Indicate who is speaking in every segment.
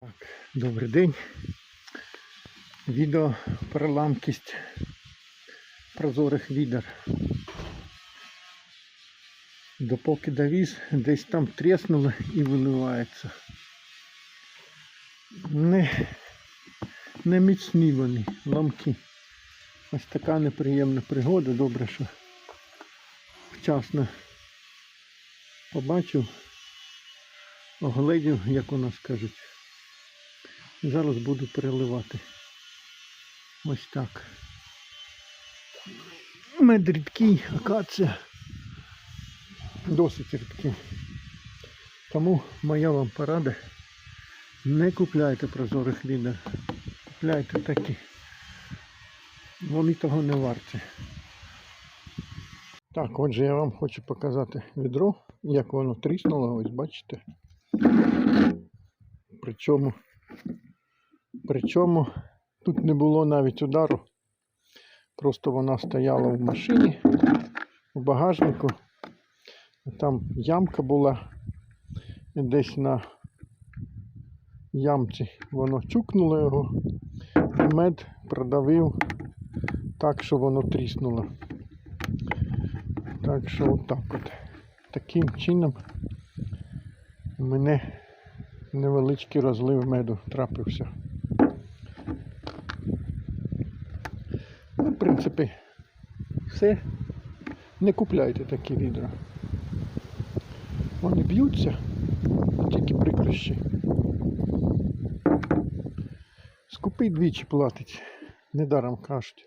Speaker 1: Так, добрий день. Відео про ламкість прозорих відер. Допоки довіз, десь там тріснуло і виливається. Не, не міцні вони, ламки. Ось така неприємна пригода. Добре, що вчасно побачив, огледів, як у нас кажуть. Зараз буду переливати. Ось так. Мед рідкий, акація. Досить рідкий. Тому моя вам порада. Не купляйте прозорих відер. Купляйте такі. Вони того не варті. Так, отже, я вам хочу показати відро, як воно тріснуло, ось бачите. Причому Причому тут не було навіть удару. Просто вона стояла в машині, в багажнику. Там ямка була. І десь на ямці воно чукнуло його. І мед продавив так, що воно тріснуло. Так що отак от. Таким чином мене невеличкий розлив меду трапився. Ну, в принципі, все. Не купляйте такі відра. Вони б'ються, тільки прикрощі. Скупий двічі платить, недаром кажуть.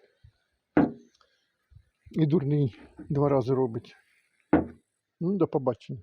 Speaker 1: І дурний два рази робить. Ну, до побачення.